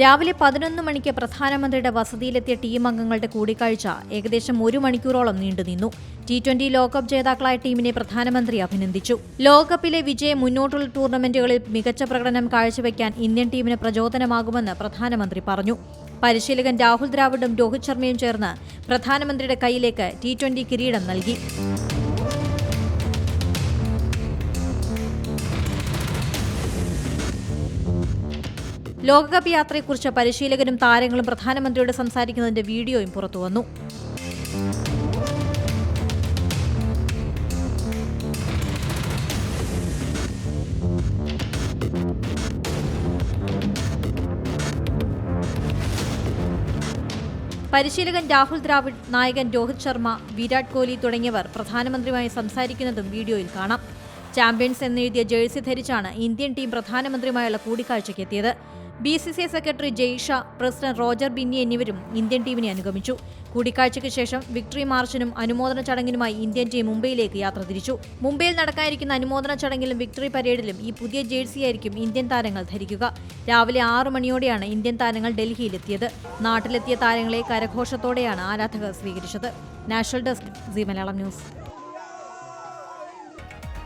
രാവിലെ പതിനൊന്ന് മണിക്ക് പ്രധാനമന്ത്രിയുടെ വസതിയിലെത്തിയ ടീം അംഗങ്ങളുടെ കൂടിക്കാഴ്ച ഏകദേശം ഒരു മണിക്കൂറോളം നീണ്ടുനിന്നു. ടി ട്വന്റി ലോകകപ്പ് ജേതാക്കളായ ടീമിനെ പ്രധാനമന്ത്രി അഭിനന്ദിച്ചു. ലോകകപ്പിലെ വിജയം മുന്നോട്ടുള്ള ടൂർണമെന്റുകളിൽ മികച്ച പ്രകടനം കാഴ്ചവെക്കാൻ ഇന്ത്യൻ ടീമിന് പ്രചോദനമാകുമെന്ന് പ്രധാനമന്ത്രി പറഞ്ഞു. പരിശീലകൻ രാഹുൽ ദ്രാവിഡും രോഹിത് ശർമ്മയും ചേർന്ന് പ്രധാനമന്ത്രിയുടെ കയ്യിലേക്ക് ടി കിരീടം നൽകി. ലോകകപ്പ് യാത്രയെക്കുറിച്ച് പരിശീലകനും താരങ്ങളും പ്രധാനമന്ത്രിയോട് സംസാരിക്കുന്നതിന്റെ വീഡിയോയും പുറത്തുവന്നു പരിശീലകൻ രാഹുൽ ദ്രാവിഡ് നായകൻ രോഹിത് ശർമ്മ വിരാട് കോഹ്ലി തുടങ്ങിയവർ പ്രധാനമന്ത്രിയുമായി സംസാരിക്കുന്നതും വീഡിയോയിൽ കാണാം. ചാമ്പ്യൻസ് എന്നെഴുതിയ ജേഴ്സി ധരിച്ചാണ് ഇന്ത്യൻ ടീം പ്രധാനമന്ത്രിയുമായുള്ള കൂടിക്കാഴ്ചയ്ക്ക് എത്തിയത്. B C C I secretary Jay Shah president Roger Binny എന്നിവരും ഇന്ത്യൻ ടീമിനെ അനുഗമിച്ചു. കൂടിക്കാഴ്ചയ്ക്ക് ശേഷം വിക്ടറി മാർച്ചിനും അനുമോദന ചടങ്ങിനുമായി ഇന്ത്യൻ ടീം മുംബൈയിലേക്ക് യാത്ര തിരിച്ചു. മുംബൈയിൽ നടക്കാനിരിക്കുന്ന അനുമോദന ചടങ്ങിലും വിക്ടറി പരേഡിലും ഈ പുതിയ ജേഴ്സിയായിരിക്കും ഇന്ത്യൻ താരങ്ങൾ ധരിക്കുക. രാവിലെ ആറു മണിയോടെയാണ് ഇന്ത്യൻ താരങ്ങൾ ഡൽഹിയിലെത്തിയത്. നാട്ടിലെത്തിയ താരങ്ങളെ കരഘോഷത്തോടെയാണ് ആരാധകർ സ്വീകരിച്ചത്. National desk Zee Malayalam news.